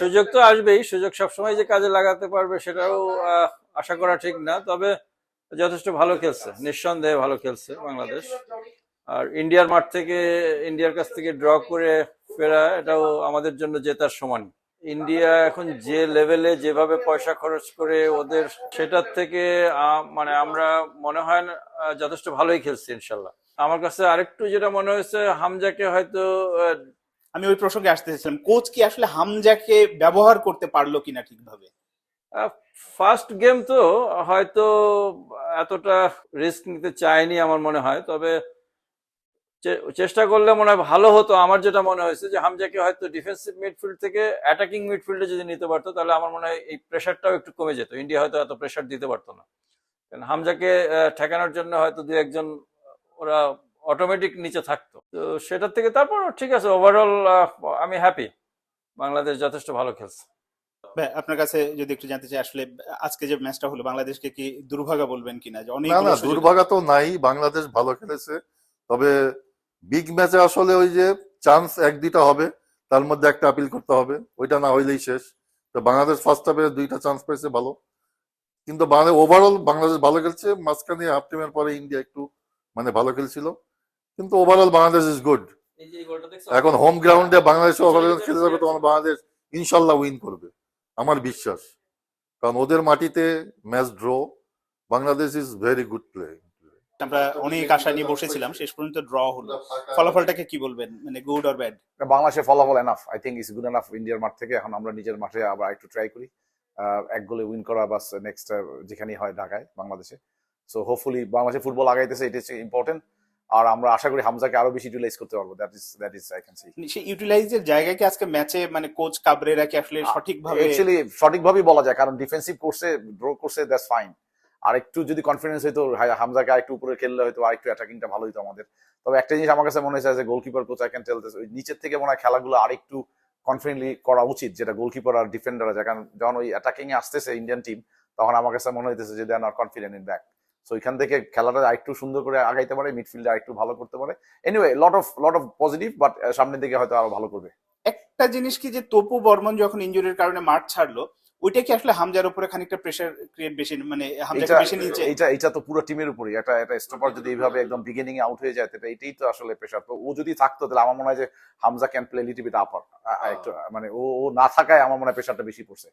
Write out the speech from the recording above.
সুযোগ তো আসবেই, সুযোগ সবসময় যে কাজে লাগাতে পারবে সেটাও আশা করা ঠিক না, তবে যথেষ্ট ভালো খেলছে, নিঃসন্দেহে ভালো খেলছে বাংলাদেশ। আর ইন্ডিয়ার মাঠ থেকে, ইন্ডিয়ার কাছ থেকে ড্র করে ফেরা, এটাও আমাদের জন্য জেতার সমান। ইন্ডিয়া এখন যে লেভেলে যেভাবে পয়সা খরচ করে ওদের, সেটার থেকে মানে আমরা মনে হয় যথেষ্ট ভালোই খেলছি ইনশাল্লাহ। আমার কাছে আরেকটু যেটা মনে হয়েছে, হামজাকে হয়তো আমি ওই প্রসঙ্গে আসতে চাইছিলাম কোচ কি আসলে হামজাকে ব্যবহার করতে পারল কিনা ঠিকভাবে? ফার্স্ট গেম তো হয়তো এতটা রিস্ক নিতে চায়নি আমার মনে হয়, তবে চেষ্টা করলে মনে হয় ভালো হতো। আমার যেটা মনে হয়েছে যে হামজাকে হয়তো ডিফেন্সিভ মিডফিল্ড থেকে অ্যাটাকিং মিডফিল্ডে যদি নিতে পারতো, তাহলে আমার মনে হয় এই প্রেশারটাও একটু কমে যেত। ইন্ডিয়া হয়তো এত প্রেশার দিতে পারতো না। কারণ হামজাকে ঠেকানোর জন্য হয়তো দু একজন ওরা অটোমেটিক নিচে থাকতো। তো সেটার থেকে তারপর ঠিক আছে ওভারঅল আমি হ্যাপি বাংলাদেশ যথেষ্ট ভালো খেলছে। আপনার কাছে যদি একটু জানতে চাই আসলে আজকে যে ম্যাচটা হলো বাংলাদেশকে কি দুর্ভাগা বলবেন কিনা? যে অনেক না দুর্ভাগা তো নাই বাংলাদেশ ভালো খেলেছে। তবে বিগ ম্যাচে আসলে ওই যে চান্স এক দুইটা হবে তার মধ্যে একটা আপিল করতে হবে ওইটা না হইলেই শেষ। তো বাংলাদেশ ফার্স্ট হাফে দুইটা চান্স পেয়েছে ভালো। কিন্তু বাংলাদেশ ওভারঅল বাংলাদেশ ভালো খেলছে মাঝখানে হাফ টাইমের পরে ইন্ডিয়া একটু মানে ভালো খেলছিল। কিন্তু ওভারঅল বাংলাদেশ ইজ গুড এখন হোম গ্রাউন্ডে বাংলাদেশ ওভারঅল খেলে যাবে তখন বাংলাদেশ ইনশাল্লাহ উইন করবে আমার বিশ্বাস। কারণ ওদের মাটিতে match draw Bangladesh is very good play আমরা অনেক আশা নিয়ে বসেছিলাম শেষ পর্যন্ত ড্র হলো। ফলাফলটাকে কি বলবেন? মানে গুড অর ব্যাড বাংলাদেশের ফলাফল enough I think is good enough ইন্ডিয়ার মাঠ থেকে। এখন আমরা নিজের মাঠে আবার একটু ট্রাই করি। আহ, এক গোলে উইন করা বাস নেক্সট যেখানেই হয় ঢাকায় বাংলাদেশে। সো হোপফুলি বাংলাদেশে ফুটবল আগাইতেছে এটা ইম্পর্টেন্ট আর আমরা আশা করি হামজাকে আরও বেশি ইউটিলাইজ করতে পারব। That is that is I can see সেই ইউটিলাইজের জায়গায় কি আজকে ম্যাচে মানে কোচ কাবরেরা কি আসলে সঠিকভাবে অ্যাকচুয়ালি সঠিকভাবেই বলা যায় কারণ ডিফেন্সিভ কোর্সে ড্র করছে দ্যাটস ফাইন আর একটু যদি কনফিডেন্স হইতো হা- হামজাকে আরেকটু উপরে খেললে হয়তো আরেকটু অ্যাটাকিংটা ভালো হইতো আমাদের। তবে একটা জিনিস আমার কাছে মনে হয়েছে যে goalkeeper coach I can tell ওই নিচের থেকে মনে হয় খেলাগুলো আরেকটু কনফিডেন্টলি করা উচিত যেটা গোলকিপার আর ডিফেন্ডার আছে কারণ যখন ওই অ্যাটাকিং এ আসতেছে ইন্ডিয়ান টিম তখন আমার কাছে মনে হইতেছে যে they are confident in back so এখান থেকে খেলাটা আরেকটু সুন্দর করে আগাইতে পারে মিডফিল্ডে আরেকটু ভালো করতে পারে। Anyway lot of lot of positive but সামনের দিকে হয়তো আরও ভালো করবে। একটা জিনিস কি যে তপু বর্মন যখন ইনজুরির কারণে মাঠ ছাড়লো ওইটা কি আসলে হামজার উপরে খানিকটা প্রেসার ক্রিয়েট বেশি মানে হামজাকে এটা বেশি নিচে? এটা এটা তো পুরো টিমের উপরই। একটা একটা স্টপার যদি এইভাবে একদম বিগিনিং এ আউট হয়ে যায় এটাই তো আসলে প্রেশার তো ও যদি থাকতো তাহলে আমার মনে হয় যে Hamza can play little bit upper মানে ও ও না থাকায় আমার মনে হয় প্রেশারটা বেশি পড়ছে।